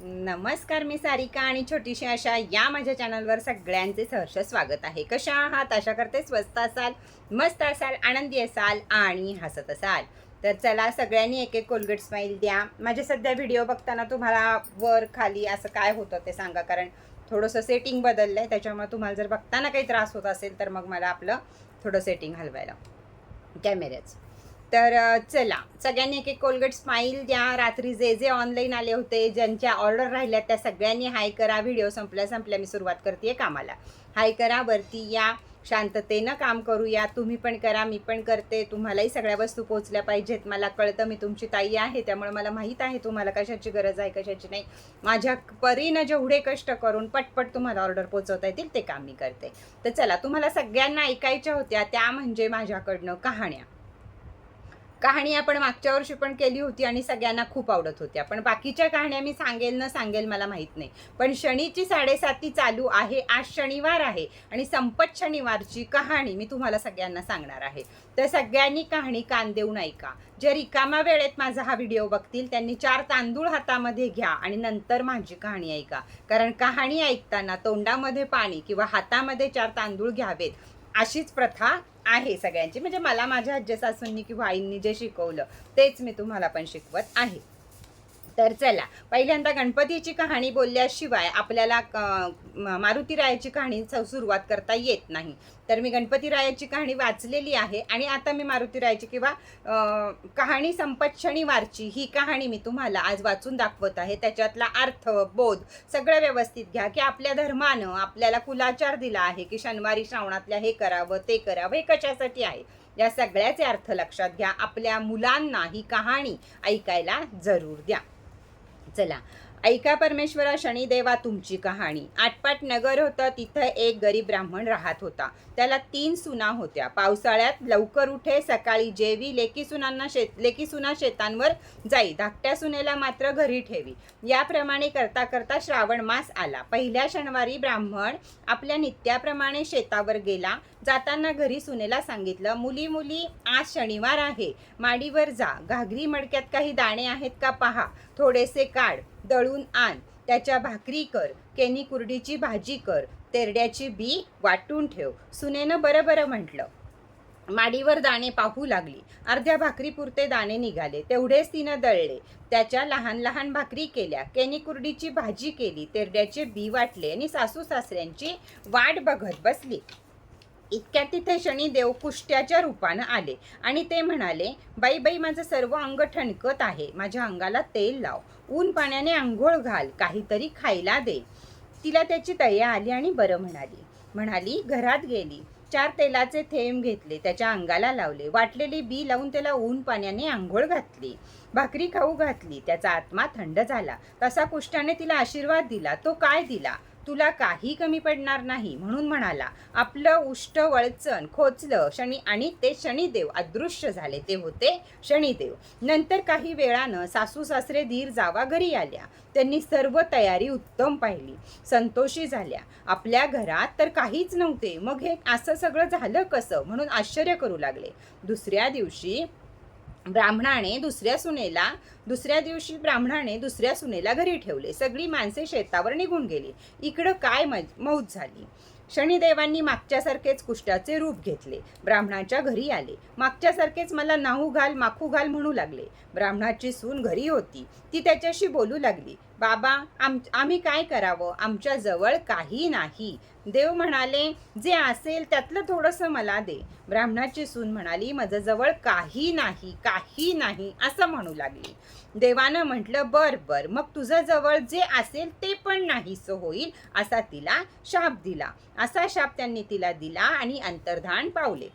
नमस्कार मी सारिका आणि छोटीशी अशा या माझ्या चॅनलवर सगळ्यांचे सहर्ष स्वागत आहे. कशा आहात? आशा करते स्वस्त असाल मस्त असाल आनंदी असाल आणि हसत असाल. तर चला सगळ्यांनी एक एक कोलगेट स्माईल द्या. माझे सध्या व्हिडिओ बघताना तुम्हाला वर खाली असं काय होतं ते सांगा. कारण थोडंसं सेटिंग बदललं आहे त्याच्यामुळे तुम्हाला जर बघताना काही त्रास होत असेल तर मग मला आपलं थोडं सेटिंग हलवायला. कॅमेऱ्याचं तर चला. सगळ्यांनी एक एक कोलगेट स्माईल द्या. रात्री जे जे ऑनलाईन आले होते ज्यांच्या ऑर्डर राहिल्या त्या सगळ्यांनी हाय करा. व्हिडिओ संपल्या संपल्या मी सुरुवात करते कामाला. हाय करा वरती या. शांततेनं काम करूया. तुम्ही पण करा मी पण करते. तुम्हालाही सगळ्या वस्तू पोचल्या पाहिजेत. मला कळतं मी तुमची ताई आहे. त्यामुळे मला माहीत आहे तुम्हाला कशाची गरज आहे कशाची नाही. माझ्या परीनं जेवढे कष्ट करून पटपट तुम्हाला ऑर्डर पोचवता येतील ते काम मी करते. तर चला तुम्हाला सगळ्यांना ऐकायच्या होत्या त्या म्हणजे माझ्याकडनं कहाण्या. कहाणी आपण मागच्या वर्षी पण केली होती आणि सगळ्यांना खूप आवडत होत्या पण बाकीच्या कहाण्या मी सांगेल न सांगेल मला माहीत नाही. पण शनीची साडेसाती चालू आहे आज शनिवार आहे आणि संपत शनिवारची कहाणी मी तुम्हाला सगळ्यांना सांगणार आहे. तर सगळ्यांनी कहाणी कान देऊन ऐका. जे रिकामा वेळेत माझा हा व्हिडिओ बघतील त्यांनी चार तांदूळ हातामध्ये घ्या आणि नंतर माझी कहाणी ऐका. कारण कहाणी ऐकताना तोंडामध्ये पाणी किंवा हातामध्ये चार तांदूळ घ्यावेत. अशीच प्रथा आहे सगळ्यांची. म्हणजे मला माझ्या आजी सासूंनी किंवा आईंनी जे शिकवलं तेच मी तुम्हाला पण शिकवत आहे. तर चला पहिल्यांदा गणपतीची कहाणी बोलल्याशिवाय आपल्याला क- मारुतीरायाची कहाणी स- सुरुवात करता येत नाही. तर मी गणपतीरायाची कहाणी वाचलेली आहे आणि आता मी मारुतीरायाची किंवा कहाणी संपत शनिवारची ही कहाणी मी तुम्हाला आज वाचून दाखवत आहे. त्याच्यातला अर्थ बोध सगळं व्यवस्थित घ्या की आपल्या धर्मानं आपल्याला कुलाचार दिला आहे की शनिवारी श्रावणातल्या हे करावं ते करावं हे कशासाठी आहे? या सगळ्याचे अर्थ लक्षात घ्या. आपल्या मुलांना ही कहाणी ऐकायला जरूर द्या. चला. ऐका परमेश्वरा शनिदेवा तुमची कहाणी. आटपाट नगर होतं तिथं एक गरीब ब्राह्मण राहत होता. त्याला तीन सुना होत्या. पावसाळ्यात लवकर उठे सकाळी जेवी लेकी सुनांना शेत लेकी सुना शेतांवर जाई. धाकट्या सुनेला मात्र घरी ठेवी. याप्रमाणे करता करता श्रावण मास आला. पहिल्या शनिवारी ब्राह्मण आपल्या नित्याप्रमाणे शेतावर गेला. जाताना घरी सुनेला सांगितलं मुली मुली आज शनिवार आहे. माडीवर जा. घागरी मडक्यात काही दाणे आहेत का? पहा. थोडेसे काढ. दळून आण. त्याच्या भाकरी कर. केनी कुरडीची भाजी कर. तेरड्याची बी वाटून ठेव. सुनेनं बरं बरं म्हटलं. माडीवर दाणे पाहू लागली. अर्ध्या भाकरीपुरते दाणे निघाले. तेवढेच तिनं दळले. त्याच्या लहान लहान भाकरी केल्या. केनी कुरडीची भाजी केली. तेरड्याचे बी वाटले आणि सासू सासऱ्यांची वाट बघत बसली. इतक्यात तिथे शनिदेव कुष्ट्याच्या रूपानं आले. आणि ते म्हणाले बाई बाई माझं सर्व अंग ठणकत आहे. माझ्या अंगाला तेल लाव. ऊन पाण्याने आंघोळ घाल. काहीतरी खायला दे. तिला त्याची दया आली आणि बरं म्हणाली. म्हणाली घरात गेली. चार तेलाचे थेंब घेतले. त्याच्या अंगाला लावले. वाटलेली बी लावून त्याला ऊन पाण्याने आंघोळ घातली. भाकरी खाऊ घातली. त्याचा आत्मा थंड झाला. तसा कुष्ठाने तिला आशीर्वाद दिला. तो काय दिला? तुला काही कमी पडणार नाही म्हणून म्हणाला. आपलं उष्ट वळचण खोचलं. शनी आणि ते शनिदेव अदृश्य झाले. ते होते शनिदेव. नंतर काही वेळानं सासू सासरे धीर जावा घरी आल्या. त्यांनी सर्व तयारी उत्तम पाहिली. संतोषी झाल्या. आपल्या घरात तर काहीच नव्हते. मग हे असं सगळं झालं कसं? म्हणून आश्चर्य करू लागले. दुसऱ्या दिवशी ब्राह्मणाने दुसऱ्या सुनेला दुसऱ्या दिवशी ब्राह्मणाने दुसऱ्या सुनेला घरी ठेवले. सगळी माणसे शेतावर निघून गेली. इकडं काय मज मौज झाली? शनिदेवांनी मागच्यासारखेच कुष्टाचे रूप घेतले. ब्राह्मणाच्या घरी आले. मागच्यासारखेच मला नाहू घाल माखू घाल म्हणू लागले. ब्राह्मणाची सून घरी होती. ती त्याच्याशी बोलू लागली. बाबा आम आम्ही काय करावं? आमच्या जवळ काही नाही. देव म्हणाले जे असेल त्यातलं थोडंसं मला दे. ब्राह्मणाची सून म्हणाली माझं जवळ काही नाही काही नाही असं म्हणू लागली. देवानं म्हटलं बर बर मग तुझं जवळ जे असेल ते पण नाहीसं होईल असा तिला शाप दिला. असा शाप त्यांनी तिला दिला आणि अंतर्धान पावले.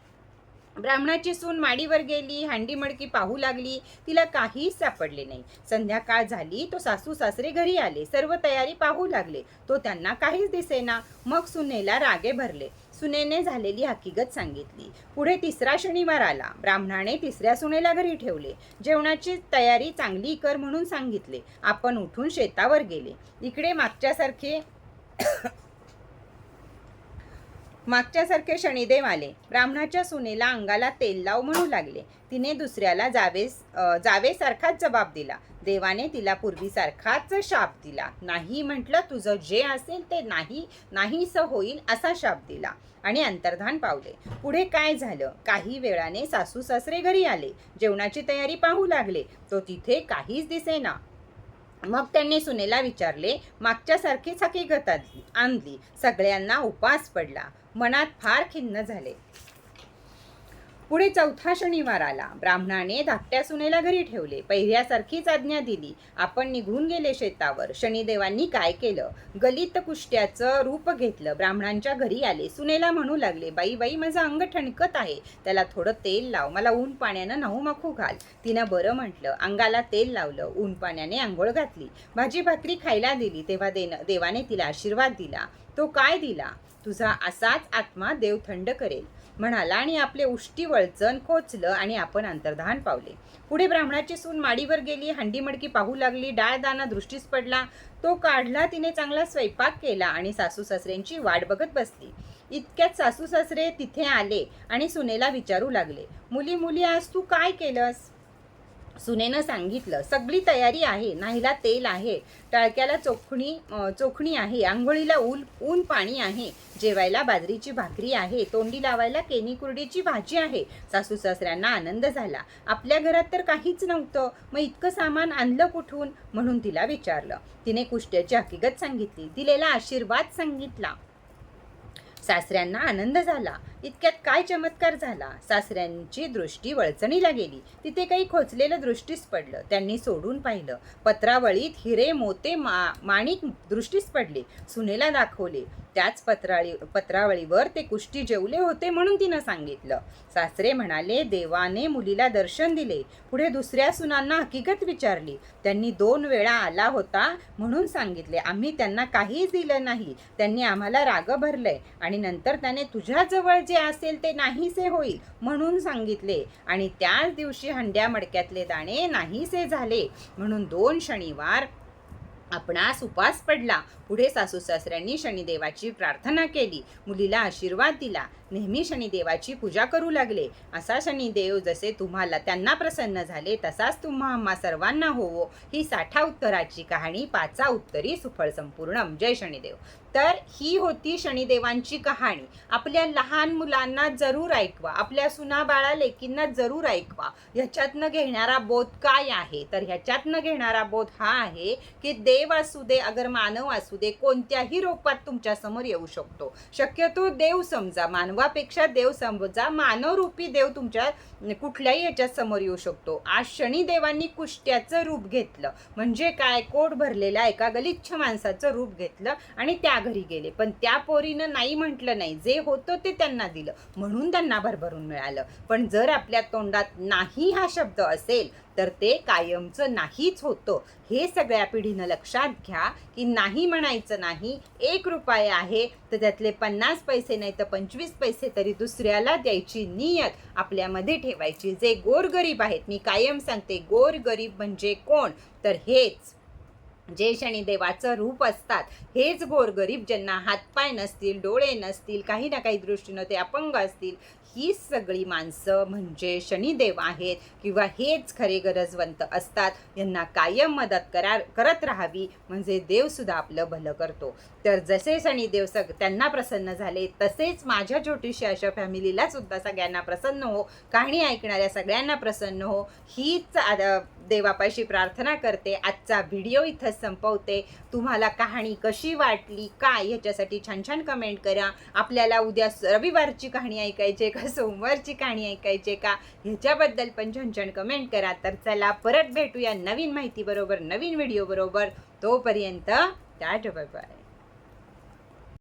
ब्राह्मणाची सून माडीवर गेली हांडी मडकी पाहू लागली तिला काहीच सापडले नाही. संध्याकाळ झाली तो सासू सासरे घरी आले सर्व तयारी पाहू लागले. तो त्यांना काहीच दिसेना. मग सुनेला रागे भरले. सुनेने झालेली हकीकत सांगितली. पुढे तिसरा शनिवार आला. ब्राह्मणाने तिसऱ्या सुनेला घरी ठेवले. जेवणाची तयारी चांगली कर म्हणून सांगितले. आपण उठून शेतावर गेले. इकडे मागच्यासारखे मागच्यासारखे शनिदेव आले. ब्राह्मणाच्या सुनेला अंगाला तेल लाव म्हणू लागले. तिने दुसऱ्याला जावेस जावेसारखाच जबाब दिला. देवाने तिला पूर्वीसारखाच शाप दिला. नाही म्हटलं तुझं जे असेल ते नाही नाहीस होईल असा शाप दिला आणि अंतर्धान पावले. पुढे काय झालं? काही वेळाने सासू सासरे घरी आले. जेवणाची तयारी पाहू लागले. तो तिथे काहीच दिसेना. मग त्यांनी सुनेला विचारले मागच्यासारखीच हकीकत आणली. आणली. सगळ्यांना उपास पडला. मनात फार खिन्न झाले. पुढे चौथा शनिवार आला. ब्राह्मणाने धाकट्या सुनेला घरी ठेवले. पहिऱ्यासारखीच आज्ञा दिली. आपण निघून गेले शेतावर. शनिदेवांनी काय केलं? गलित कुष्ट्याचं रूप घेतलं. ब्राह्मणांच्या घरी आले. सुनेला म्हणू लागले बाई बाई माझं अंग ठणकत आहे. त्याला थोडं तेल लाव. मला ऊन पाण्यानं नऊ मखू घाल. तिनं बरं म्हटलं. अंगाला तेल लावलं. ऊन पाण्याने आंघोळ घातली. भाजी भाकरी खायला दिली. तेव्हा देन देवाने तिला आशीर्वाद दिला. तो काय दिला? तुझा असाच आत्मा देव थंड करेल. म्हणाला आणि आपले उष्टी वळचण खोचलं आणि आपण अंतर्धान पावले. पुढे ब्राह्मणाची सून माडीवर गेली हंडी मडकी पाहू लागली डाळ दाना दृष्टीस पडला. तो काढला तिने चांगला स्वयंपाक केला आणि सासू सासऱ्यांची वाट बघत बसली. इतक्यात सासू सासरे तिथे आले आणि सुनेला विचारू लागले मुली मुली आज तू काय केलंस? सुनेनं सांगितलं सगळी तयारी आहे नाहीला तेल आहे टाळक्याला चोखणी चोखणी आहे आंघोळीला ऊन ऊन पाणी आहे जेवायला बाजरीची भाकरी आहे तोंडी लावायला केनी कुरडीची भाजी आहे. सासू सासऱ्यांना आनंद झाला. आपल्या घरात तर काहीच नव्हतं मग इतकं सामान आणलं कुठून? म्हणून तिला विचारलं. तिने कुष्ट्याची हकीकत सांगितली. दिलेला आशीर्वाद सांगितला. सासऱ्यांना आनंद झाला. इतक्यात काय चमत्कार झाला? सासऱ्यांची दृष्टी वळचणीला गेली. तिथे काही खोचलेलं दृष्टीस पडलं. त्यांनी सोडून पाहिलं. पत्रावळीत हिरे मोते मा माणिक दृष्टीस पडले. सुनेला दाखवले. त्याच पत्राळी पत्रावळीवर ते कुष्टी जेवले होते म्हणून तिनं सांगितलं. सासरे म्हणाले देवाने मुलीला दर्शन दिले. पुढे दुसऱ्या सुनांना हकीकत विचारली. त्यांनी दोन वेळा आला होता म्हणून सांगितले. आम्ही त्यांना काहीच दिलं नाही. त्यांनी आम्हाला राग भरलंय आणि नंतर त्याने तुझ्याजवळ जे असेल ते नाहीसे होईल म्हणून सांगितले. आणि त्याच दिवशी हंड्या मडक्यातले दाणे नाहीसे झाले. म्हणून दोन शनिवार आपणास उपास पडला. पुढे सासू सासऱ्यांनी शनिदेवाची प्रार्थना केली. मुलीला आशीर्वाद दिला. नेहमी शनिदेवाची पूजा करू लागले. असा शनिदेव जसे तुम्हाला त्यांना प्रसन्न झाले तसाच तुम्हा आम्हा सर्वांना होवो. ही साठा उत्तराची कहाणी पाचा उत्तरी सुफळ संपूर्ण. जय शनिदेव. तर ही होती शनिदेवांची कहाणी. आपल्या लहान मुलांना जरूर ऐकवा. आपल्या सुना बाळा लेकींना जरूर ऐकवा. ह्याच्यातनं घेणारा बोध काय आहे? तर ह्याच्यातनं घेणारा बोध हा आहे की देव असू दे अगर मानव असू दे कोणत्याही रूपात तुमच्यासमोर येऊ शकतो. शक्यतो देव समजा मानवापेक्षा देव समजा मानवरूपी देव तुमच्या कुठल्याही याच्यात समोर येऊ शकतो. आज शनिदेवांनी कुष्ट्याचं रूप घेतलं. म्हणजे काय? कोट भरलेल्या एका गलिच्छ माणसाचं रूप घेतलं आणि त्या घरी गेले. पण त्या पोरीनं नाही म्हटलं नाही. जे होतं ते त्यांना दिलं. म्हणून त्यांना भरभरून मिळालं. पण जर आपल्या तोंडात नाही हा शब्द असेल तर ते कायमचं नाहीच होतं. हे सगळ्या पिढीनं लक्षात घ्या की नाही म्हणायचं नाही एक रुपये आहे तर त्यातले पन्नास पैसे नाही तर पंचवीस पैसे तरी दुसऱ्याला द्यायची नियत आपल्यामध्ये ठेवायची. जे गोरगरीब आहेत मी कायम सांगते गोरगरीब म्हणजे कोण? तर हेच. जे शनिदेवाचं रूप असतात. हेच गोरगरीब ज्यांना हातपाय नसतील डोळे नसतील काही ना काही दृष्टीनं ते अपंग असतील ही सगळी माणसं म्हणजे शनिदेव आहेत किंवा हेच खरे गरजवंत असतात. यांना कायम मदत करा करत राहावी म्हणजे देवसुद्धा आपलं भलं करतो. तर जसे शनिदेव सग त्यांना प्रसन्न झाले तसेच माझ्या छोटीशी अशा फॅमिलीला सुद्धा सगळ्यांना प्रसन्न हो. कहाणी ऐकणाऱ्या सगळ्यांना प्रसन्न हो. हीच देवापाशी प्रार्थना करते. आजचा व्हिडिओ इथं संपवते. तुम्हाला कहाणी कशी वाटली काय? ह्याच्यासाठी छान छान कमेंट करा. आपल्याला उद्या रविवारची कहाणी ऐकायची आहे का सोमवारची कहाणी ऐकायची आहे का? ह्याच्याबद्दल पण झणझण कमेंट करा. तर चला परत भेटूया नवीन माहितीबरोबर नवीन व्हिडिओबरोबर तोपर्यंत टाट बाय बाय